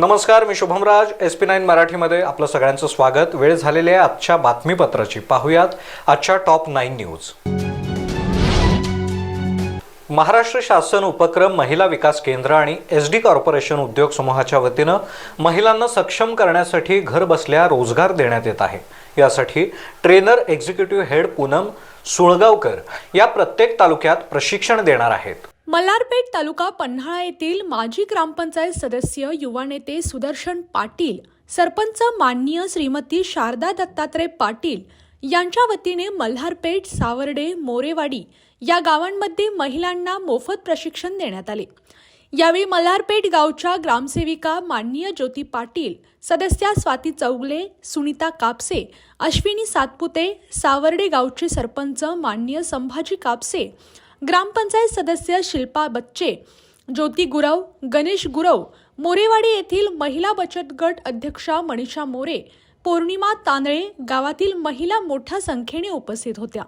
नमस्कार मी Shubhamraj. S P nine मराठीमध्ये आपलं सगळ्यांचं स्वागत. वेळ झालेली आहे आजच्या बातमीपत्राची. पाहूयात आजच्या टॉप नाईन न्यूज. महाराष्ट्र शासन उपक्रम महिला विकास केंद्र आणि एस डी कॉर्पोरेशन उद्योग समूहाच्या वतीनं महिलांना सक्षम करण्यासाठी घर बसल्या रोजगार देण्यात येत आहे. यासाठी trainer executive head Poonam Sulgaonkar या प्रत्येक तालुक्यात प्रशिक्षण देणार आहेत. मल्हारपेठ तालुका पन्हाळा येथील माजी ग्रामपंचायत सदस्य युवा नेते सुदर्शन पाटील सरपंच माननीय श्रीमती शारदा दत्तात्रय पाटील यांच्या वतीने मल्हारपेठ सावर्डे मोरेवाडी या गावांमध्ये महिलांना मोफत प्रशिक्षण देण्यात आले. यावेळी मल्हारपेठ गावच्या ग्रामसेविका माननीय ज्योती पाटील सदस्या स्वाती चौगले सुनीता कापसे अश्विनी सातपुते सावर्डे गावचे सरपंच माननीय संभाजी कापसे ग्रामपंचायत सदस्य शिल्पा बच्चे ज्योती गुरव गणेश गुरव मोरेवाडी येथील महिला बचत गट अध्यक्षा मनीषा मोरे पौर्णिमा तांदळे गावातील महिला मोठ्या संख्येने उपस्थित होत्या.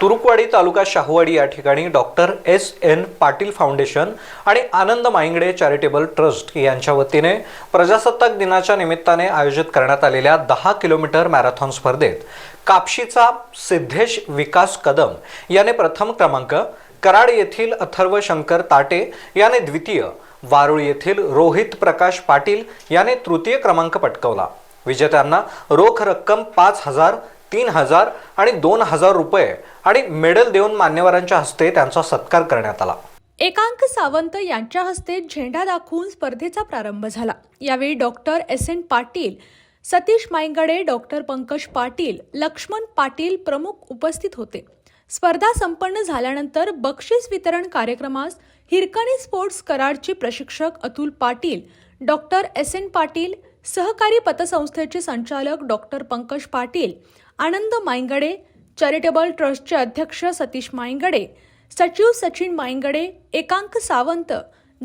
तुरुकवाडी तालुका शाहूवाडी या ठिकाणी doctor S N Patil foundation आणि आनंद माईंगडे चॅरिटेबल ट्रस्ट यांच्या वतीने प्रजासत्ताक दिनाच्या निमित्ताने आयोजित करण्यात आलेल्या दहा किलोमीटर मॅरेथॉन स्पर्धेत कापशीचा सिद्धेश विकास कदम याने प्रथम क्रमांक कराड येथील अथर्व शंकर ताटे याने द्वितीय वारुळ येथील रोहित प्रकाश पाटील याने तृतीय क्रमांक पटकवला. विजेत्यांना रोख रक्कम पाच हजार तीन हजार आणि दोन हजार रुपये आणि मेडल देऊन मान्यवरांच्या हस्ते त्यांचा सत्कार करण्यात आला. एकांक सावंत यांच्या हस्ते झेंडा दाखवून स्पर्धेचा प्रारंभ झाला. यावेळी doctor S. N. Patil Satish Mayangade doctor Pankaj Patil Laxman Patil प्रमुख उपस्थित होते. स्पर्धा संपन्न झाल्यानंतर बक्षीस वितरण कार्यक्रमास हिरकणी स्पोर्ट्स कराडचे प्रशिक्षक Atul Patil doctor S. N. Patil सहकारी पतसंस्थेचे संचालक डॉक्टर पंकज पाटील आनंद मायंगडे चॅरिटेबल ट्रस्टचे अध्यक्ष सतीश मायंगडे सचिव सचिन मायंगडे एकांक सावंत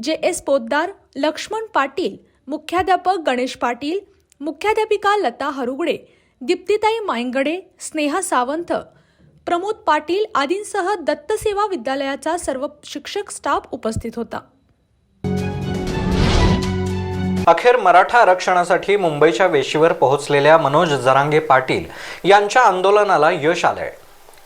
जे एस पोद्दार लक्ष्मण पाटील मुख्याध्यापक गणेश पाटील मुख्याध्यापिका लता हरुगडे दीप्तिताई मायंगडे स्नेहा सावंत प्रमोद पाटील आदींसह दत्तसेवा विद्यालयाचा सर्व शिक्षक स्टाफ उपस्थित होता. अखेर मराठा आरक्षणासाठी मुंबईच्या वेशीवर पोहोचलेल्या मनोज जरांगे पाटील यांच्या आंदोलनाला यश आलंय.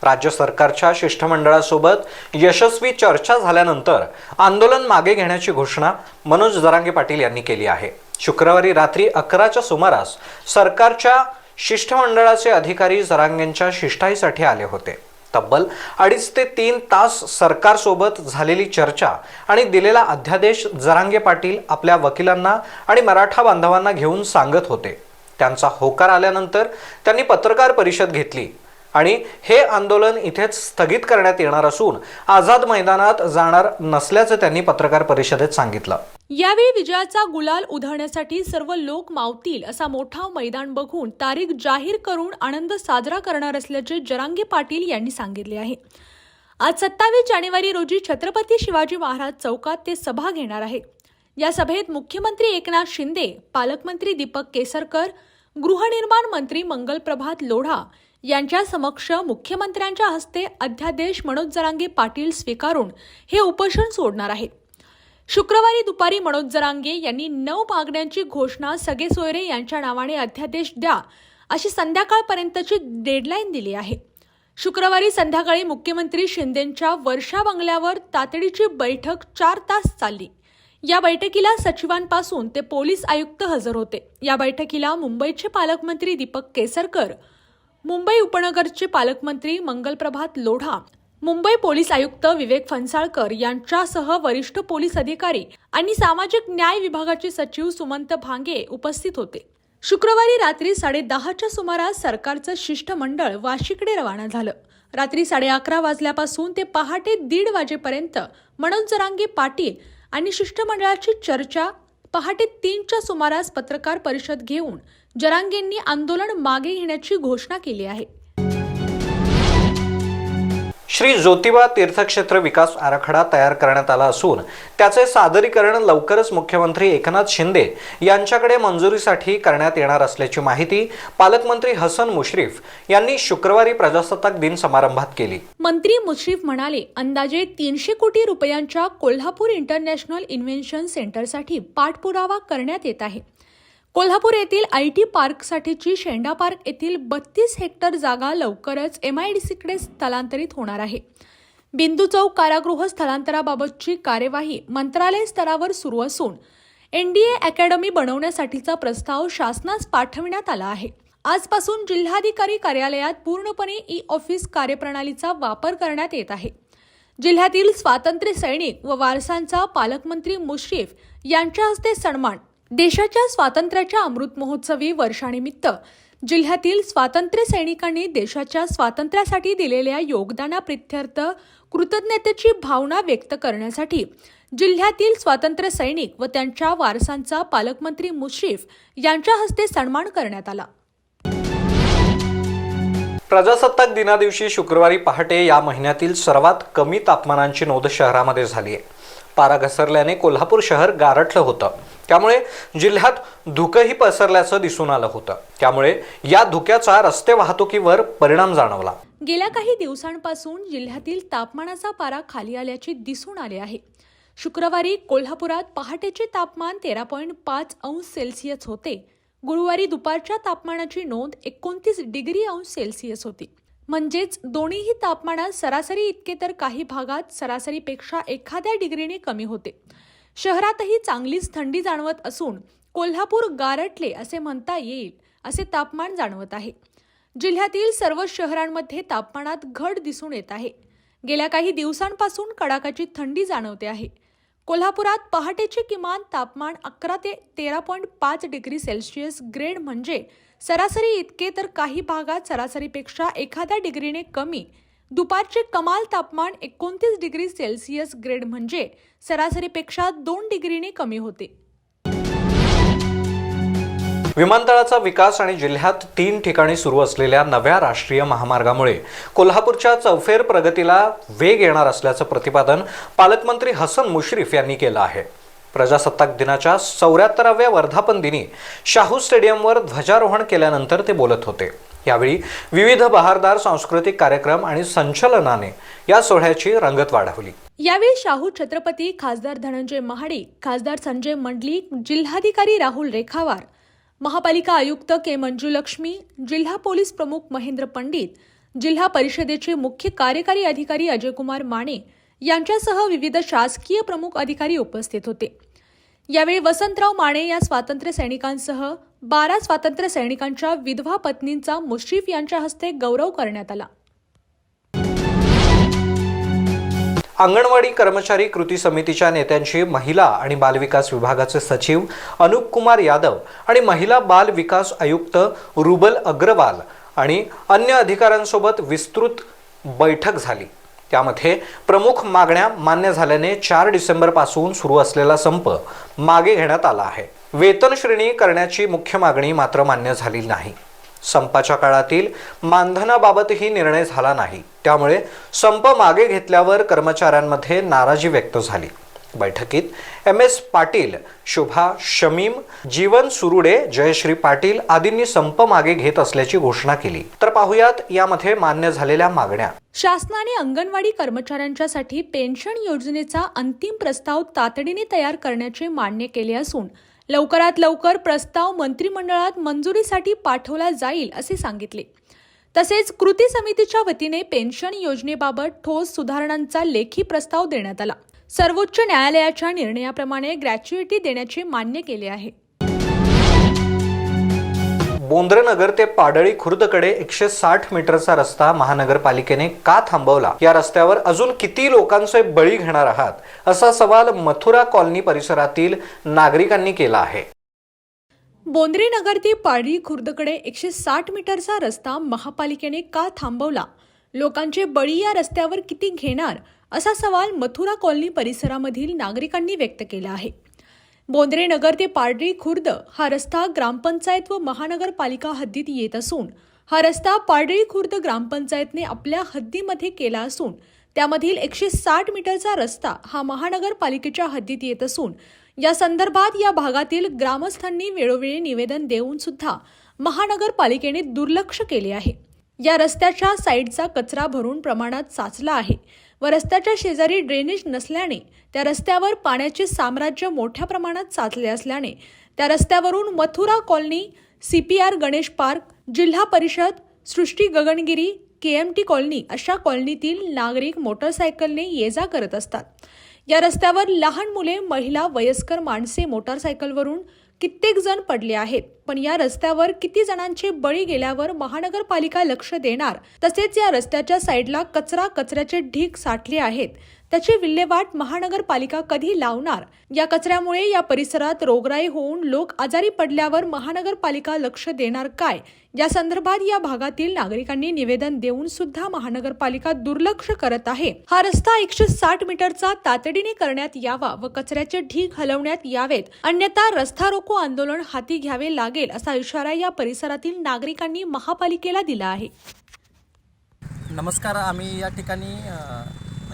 राज्य सरकारच्या शिष्टमंडळासोबत यशस्वी चर्चा झाल्यानंतर आंदोलन मागे घेण्याची घोषणा मनोज जरांगे पाटील यांनी केली आहे. शुक्रवारी रात्री अकराच्या सुमारास सरकारच्या शिष्टमंडळाचे अधिकारी जरांगेंच्या शिष्टाईसाठी आले होते. तब्बल अडीच ते तीन तास सरकारसोबत झालेली चर्चा आणि दिलेला अध्यादेश जरांगे पाटील आपल्या वकिलांना आणि मराठा बांधवांना घेऊन सांगत होते. त्यांचा होकार आल्यानंतर त्यांनी पत्रकार परिषद घेतली. आणि हे आंदोलन इथेच स्थगित करण्यात येणार असून आझाद मैदानात जाणार नसल्याचं त्यांनी पत्रकार परिषदेत सांगितलं. यावेळी विजयाचा गुलाल उधळण्यासाठी सर्व लोक मावतील असा मोठा मैदान बघून तारीख जाहीर करून आनंद साजरा करणार असल्याचे जरांगे पाटील यांनी सांगितले आहे. आज सत्तावीस जानेवारी रोजी छत्रपती शिवाजी महाराज चौकात ते सभा घेणार आहे. या सभेत मुख्यमंत्री एकनाथ शिंदे पालकमंत्री दीपक केसरकर गृहनिर्माण मंत्री मंगलप्रभात लोढा यांच्या समक्ष मुख्यमंत्र्यांच्या हस्ते अध्यादेश मनोज जरांगे पाटील स्वीकारून हे उपोषण सोडणार आहेत. शुक्रवारी दुपारी मनोज जरांगे यांनी नऊ मागण्यांची घोषणा सगे सोयरे यांच्या नावाने अध्यादेश द्या अशी संध्याकाळपर्यंतची डेडलाईन दिली आहे. शुक्रवारी संध्याकाळी मुख्यमंत्री शिंदेंच्या वर्षा बंगल्यावर तातडीची बैठक चार तास चालली. या बैठकीला सचिवांपासून ते पोलीस आयुक्त हजर होते. या बैठकीला मुंबईचे पालकमंत्री दीपक केसरकर मुंबई उपनगरचे पालकमंत्री मंगलप्रभात लोढा मुंबई पोलीस आयुक्त विवेक फणसाळकर यांच्यासह वरिष्ठ पोलीस अधिकारी आणि सामाजिक न्याय विभागाचे सचिव सुमंत भांगे उपस्थित होते. शुक्रवारी रात्री साडेदहाच्या सुमारास सरकारचं शिष्टमंडळ वाशिकडे रवाना झालं. रात्री साडे अकरा वाजल्यापासून ते पहाटे दीड वाजेपर्यंत मनोज जरांगे पाटील आणि शिष्टमंडळाची चर्चा पहाटे तीनच्या सुमारास पत्रकार परिषद घेऊन जरांगेंनी आंदोलन मागे घेण्याची घोषणा केली आहे. श्री ज्योतिबा तीर्थक्षेत्र विकास आराखडा तयार करण्यात आला असून त्याचे सादरीकरण लवकरच मुख्यमंत्री एकनाथ शिंदे यांच्याकडे मंजुरीसाठी करण्यात येणार असल्याची माहिती पालकमंत्री हसन मुश्रीफ यांनी शुक्रवारी प्रजासत्ताक दिन समारंभात केली. मंत्री मुश्रीफ म्हणाले अंदाजे तीनशे कोटी रुपयांच्या कोल्हापूर इंटरनॅशनल इन्व्हेन्शन सेंटरसाठी पाठपुरावा करण्यात येत आहे. कोल्हापूर येथील आय टी पार्कसाठीची शेंडा पार्क येथील बत्तीस हेक्टर जागा लवकरच एम आय डी सीकडे स्थलांतरित होणार आहे. बिंदू चौक कारागृह स्थलांतराबाबतची कार्यवाही मंत्रालय स्तरावर सुरू असून एन डी ए अकॅडमी बनवण्यासाठीचा प्रस्ताव शासनास पाठविण्यात आला आहे. आजपासून जिल्हाधिकारी कार्यालयात पूर्णपणे ई ऑफिस कार्यप्रणालीचा वापर करण्यात येत आहे. जिल्ह्यातील स्वातंत्र्य सैनिक व वारसांचा पालकमंत्री मुश्रीफ यांच्या हस्ते सन्मान देशाच्या स्वातंत्र्याच्या अमृत महोत्सवी वर्षानिमित्त जिल्ह्यातील स्वातंत्र्य सैनिकांनी देशाच्या स्वातंत्र्यासाठी दिलेल्या योगदानाप्रित्यर्थ कृतज्ञतेची भावना व्यक्त करण्यासाठी जिल्ह्यातील स्वातंत्र्य सैनिक व त्यांच्या वारसांचा पालकमंत्री मुश्रीफ यांच्या हस्ते सन्मान करण्यात आला. प्रजासत्ताक दिनादिवशी शुक्रवारी पहाटे या महिन्यातील सर्वात कमी तापमानांची नोंद शहरामध्ये झाली आहे. पारा घसरल्याने कोल्हापूर शहर गारठलं होतं. त्यामुळे जिल्ह्यात धुकंही पसरल्याचं दिसून आलं होतं. त्यामुळे या धुक्याचा रस्ते वाहतुकीवर परिणाम जाणवला. गेल्या काही दिवसांपासून जिल्ह्यातील तापमानाचा पारा खाली आल्याचे दिसून आले आहे. शुक्रवारी कोल्हापुरात पहाटेचे तापमान तेरा पॉईंट पाच अंश सेल्सिअस होते. गुरुवारी दुपारच्या तापमानाची नोंद एकोणतीस डिग्री अंश सेल्सिअस होती. म्हणजेच दोन्हीही तापमानात सरासरी इतके तर काही भागात सरासरीपेक्षा एखाद्या डिग्रीने कमी होते. शहरातही चांगलीच थंडी जाणवत असून कोल्हापूर गारटले असे म्हणता येईल असे तापमान जाणवत आहे. जिल्ह्यातील सर्व शहरांमध्ये तापमानात घट दिसून येत आहे. गेल्या काही दिवसांपासून कडाकाची थंडी जाणवते आहे. कोल्हापुरात पहाटेचे किमान तापमान अकरा ते तेरा पॉईंट पाच डिग्री सेल्सिअस ग्रेड म्हणजे सरासरी इतके तर काही भागात सरासरीपेक्षा एखाद्या डिग्रीने कमी दुपारचे कमाल तापमान एकोणतीस डिग्री सेल्सिअस ग्रेड म्हणजे सरासरीपेक्षा दोन डिग्रीने कमी होते. विमानतळाचा विकास आणि जिल्ह्यात तीन ठिकाणी सुरू असलेल्या नव्या राष्ट्रीय महामार्गामुळे कोल्हापूरच्या चौफेर प्रगतीला वेग येणार असल्याचं प्रतिपादन पालकमंत्री हसन मुश्रीफ यांनी केलं आहे. प्रजासत्ताक दिनाच्या चौऱ्याहत्तराव्या वर्धापन दिनी शाहू स्टेडियमवर ध्वजारोहण केल्यानंतर ते बोलत होते. यावेळी विविध बहारदार सांस्कृतिक कार्यक्रम आणि संचलनाने या सोहळ्याची रंगत वाढवली. यावेळी शाहू छत्रपती खासदार धनंजय महाडिक खासदार संजय मंडलिक जिल्हाधिकारी राहुल रेखावार महापालिका आयुक्त के मंजुलक्ष्मी जिल्हा पोलीस प्रमुख महेंद्र पंडित जिल्हा परिषदेचे मुख्य कार्यकारी अधिकारी अजयकुमार माने यांच्यासह विविध शासकीय प्रमुख अधिकारी उपस्थित होते. यावेळी वसंतराव माने या स्वातंत्र्य सैनिकांसह बारा स्वातंत्र्य सैनिकांच्या विधवा पत्नींचा मुश्रीफ यांच्या हस्ते गौरव करण्यात आला. अंगणवाडी कर्मचारी कृती समितीच्या नेत्यांशी महिला आणि बालविकास विभागाचे सचिव अनुप कुमार यादव आणि महिला बाल विकास आयुक्त रुबल अग्रवाल आणि अन्य अधिकाऱ्यांसोबत विस्तृत बैठक झाली. त्यामध्ये प्रमुख मागण्या मान्य झाल्याने चार डिसेंबरपासून सुरू असलेला संप मागे घेण्यात आला आहे. वेतन श्रेणी करण्याची मुख्य मागणी मात्र मान्य झाली नाही. संपाच्या काळातील मानधनाबाबतही निर्णय झाला नाही. त्यामुळे संप मागे घेतल्यावर कर्मचाऱ्यांमध्ये नाराजी व्यक्त झाली. बैठकीत एम एस पाटील शुभा शमीम जीवन सुरुडे जयश्री पाटील आदींनी संप मागे घेत असल्याची घोषणा केली. तर पाहुयात यामध्ये मान्य झालेल्या मागण्या. शासनाने अंगणवाडी कर्मचाऱ्यांच्यासाठी पेन्शन योजनेचा अंतिम प्रस्ताव तातडीने तयार करण्याचे मान्य केले असून लवकरात लवकर प्रस्ताव मंत्रिमंडळात मंजुरीसाठी पाठवला जाईल असे सांगितले. तसेच कृती समितीच्या वतीने पेन्शन योजनेबाबत ठोस सुधारणांचा लेखी प्रस्ताव देण्यात आला. सर्वोच्च न्यायालयाच्या निर्णयाप्रमाणे ग्रॅच्युइटी देण्याचे मान्य केले आहे. बोंद्रनगर ते पाडळी खुर्दकडे एकशे साठ मीटरचा रस्ता महानगरपालिकेने का थांबवला? या रस्त्यावर अजून किती लोकांचे बळी घेणार आहात? असा सवाल मथुरा कॉलनी परिसरातील नागरिकांनी केला आहे. बोंद्रे नगर ते पाडळी खुर्दकडे एकशे साठ मीटरचा रस्ता महापालिकेने का थांबवला? लोकांचे बळी या रस्त्यावर किती घेणार? असा सवाल मथुरा कॉलनी परिसरामधील नागरिकांनी व्यक्त केला आहे. बोंद्रे नगर ते पारडी खुर्द हा रस्ता ग्रामपंचायत व महानगरपालिका हद्दीत येत असून हा रस्ता पाडळी खुर्द ग्रामपंचायतने आपल्या हद्दीमध्ये केला असून त्यामधील एकशे साठ मीटरचा रस्ता हा महानगरपालिकेच्या हद्दीत येत असून या संदर्भात या भागातील ग्रामस्थांनी वेळोवेळी निवेदन देऊन सुद्धा महानगरपालिकेने दुर्लक्ष केले आहे. या रस्त्याच्या साईडचा कचरा भरून प्रमाणात साचला आहे. व रस्त्याच्या शेजारी ड्रेनेज नसल्याने त्या रस्त्यावर पाण्याचे साम्राज्य मोठ्या प्रमाणात साचले असल्याने त्या रस्त्यावरून Mathura colony C P R Ganesh park Zilla Parishad Srushti Gagangiri K M T colony अशा कॉलनीतील नागरिक मोटरसायकलने ये जा करत असतात. या रस्त्यावर लहान मुले महिला वयस्कर माणसे मोटारसायकलवरून कित्येक जण पडले आहेत. पण या रस्त्यावर किती जणांचे बळी गेल्यावर महानगरपालिका लक्ष देणार. तसेच या रस्त्याच्या साईडला कचरा कचऱ्याचे ढीग साठले आहेत. त्याची विल्हेवाट महानगरपालिका कधी लावणार? या कचऱ्यामुळे या परिसरात रोगराई होऊन लोक आजारी पडल्यावर महानगरपालिका लक्ष देणार काय? या संदर्भात या भागातील नागरिकांनी निवेदन देऊन सुद्धा महानगरपालिका दुर्लक्ष करत आहे. हा रस्ता एकशे साठ मीटरचा तातडीने करण्यात यावा व कचऱ्याचे ढीग हलवण्यात यावेत. अन्यथा रस्ता रोको आंदोलन हाती घ्यावे लागेल असा इशारा या परिसरातील नागरिकांनी महापालिकेला दिला आहे. नमस्कार आम्ही या ठिकाणी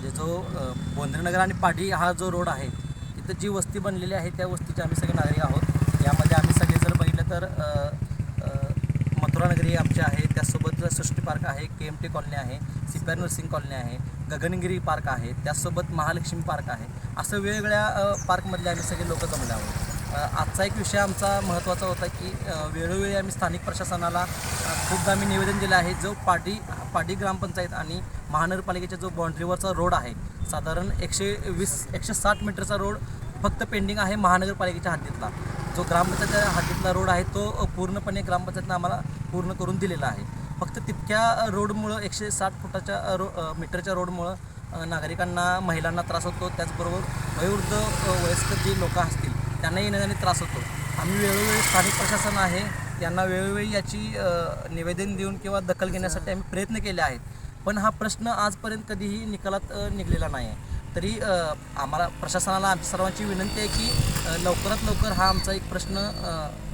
म्हणजे जो बोंद्रेनगर आणि पाडी हा जो रोड आहे तिथं जी वस्ती बनलेली आहे त्या वस्तीचे आम्ही सगळे नागरिक आहोत. यामध्ये आम्ही सगळे जर बघितलं तर मथुरा नगरी मथुरानगरी आमची आहे. त्यासोबत सृष्टी पार्क आहे के एम टी कॉलनी आहे सिप्यार नर्सिंग कॉलनी आहे गगनगिरी पार्क आहे त्यासोबत महालक्ष्मी पार्क आहे. असं वेगवेगळ्या पार्कमधले आम्ही सगळे लोक जमले आहोत. आजचा एक विषय आमचा महत्त्वाचा होता की वेळोवेळी आम्ही स्थानिक प्रशासनाला खूपदा आम्ही निवेदन दिलं आहे जो पाटी पाटी ग्रामपंचायत आणि महानगरपालिकेच्या जो बाँड्रीवरचा रोड आहे साधारण एकशे वीस एकशे साठ मीटरचा रोड फक्त पेंडिंग आहे महानगरपालिकेच्या हद्दीतला. जो ग्रामपंचायतच्या हद्दीतला रोड आहे तो पूर्णपणे ग्रामपंचायतनं आम्हाला पूर्ण करून दिलेला आहे. फक्त तितक्या रोडमुळं एकशे साठ फुटाच्या रो मीटरच्या रोडमुळं नागरिकांना महिलांना त्रास होतो. त्याचबरोबर वयोवृद्ध वयस्कर जी लोकं असतील त्यांना येण्याने त्रास होतो. आम्ही वेळोवेळी स्थानिक प्रशासन आहे. त्यांना वेळोवेळी याची निवेदन देऊन किंवा दखल घेण्यासाठी आम्ही प्रयत्न केले आहेत. पण हा प्रश्न आजपर्यंत कधीही निकालात निघलेला नाही आहे तरी आम्हाला प्रशासनाला आमच्या सर्वांची विनंती आहे की लवकरात लवकर हा आमचा एक प्रश्न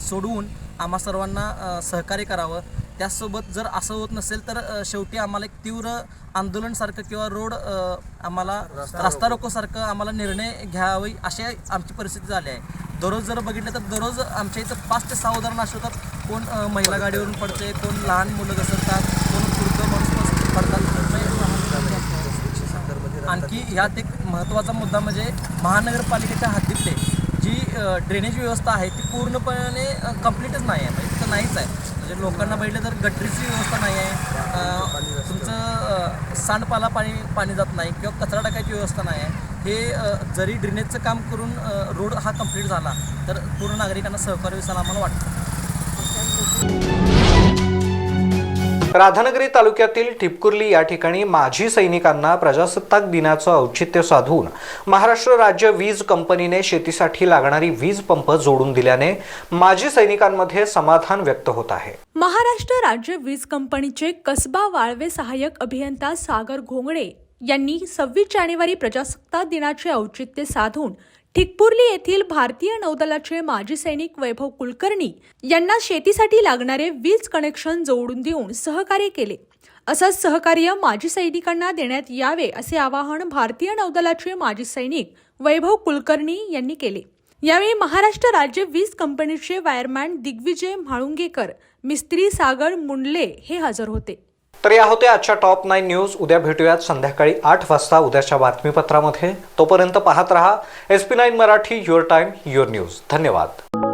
सोडवून आम्हा सर्वांना सहकार्य करावं. त्याचसोबत जर असं होत नसेल तर शेवटी आम्हाला एक तीव्र आंदोलनसारखं किंवा रोड आम्हाला रस्ता रोकोसारखं आम्हाला निर्णय घ्यावी अशी आमची परिस्थिती झाली आहे. दररोज जर बघितलं तर दररोज आमच्या इथं पाच ते सहा उदाहरणं अशी होतात कोण महिला गाडीवरून पडते कोण लहान मुलं घसरतात कोण वृद्ध माणूस पडतात आणखी ह्यात एक महत्त्वाचा मुद्दा म्हणजे महानगरपालिकेच्या हद्दीतले जी ड्रेनेज व्यवस्था आहे ती पूर्णपणे कंप्लीटच नाही आहे. म्हणजे तर नाहीच आहे. म्हणजे लोकांना बघितलं तर गटरीची व्यवस्था नाही आहे. तुमचं सांडपाला पाणी पाणी जात नाही किंवा कचरा टाकायची व्यवस्था नाही आहे. हे जरी ड्रेनेजचं काम करून रोड हा कंप्लीट झाला तर पूर्ण नागरिकांना सहकार्य दिसायला आम्हाला वाटतं. राधानगरी तालुक्यातील ठिपकुर्ली या ठिकाणी माजी सैनिकांना प्रजासत्ताक दिनाचं औचित्य साधून महाराष्ट्र राज्य वीज कंपनीने शेतीसाठी लागणारी वीज पंप जोडून दिल्याने माजी सैनिकांमध्ये समाधान व्यक्त होत आहे. महाराष्ट्र राज्य वीज कंपनीचे कसबा वाळवे सहाय्यक अभियंता सागर घोंगडे यांनी सव्वीस जानेवारी प्रजासत्ताक दिनाचे औचित्य साधून ठिकपुर्ली येथील भारतीय नौदलाचे माजी सैनिक वैभव कुलकर्णी यांना शेतीसाठी लागणारे वीज कनेक्शन जोडून देऊन सहकार्य केले. असंच सहकार्य माजी सैनिकांना देण्यात यावे असे आवाहन भारतीय नौदलाचे माजी सैनिक वैभव कुलकर्णी यांनी केले. यावेळी महाराष्ट्र राज्य वीज कंपनीचे वायरमॅन दिग्विजय म्हाळुंगेकर मिस्त्री सागर मुंडले हे हजर होते. तर या होत्या आजच्या टॉप नाईन न्यूज. उद्या भेटूयात संध्याकाळी आठ वाजता उद्याच्या बातमीपत्रामध्ये. तोपर्यंत पाहत रहा. S P nine Marathi your time your news. धन्यवाद.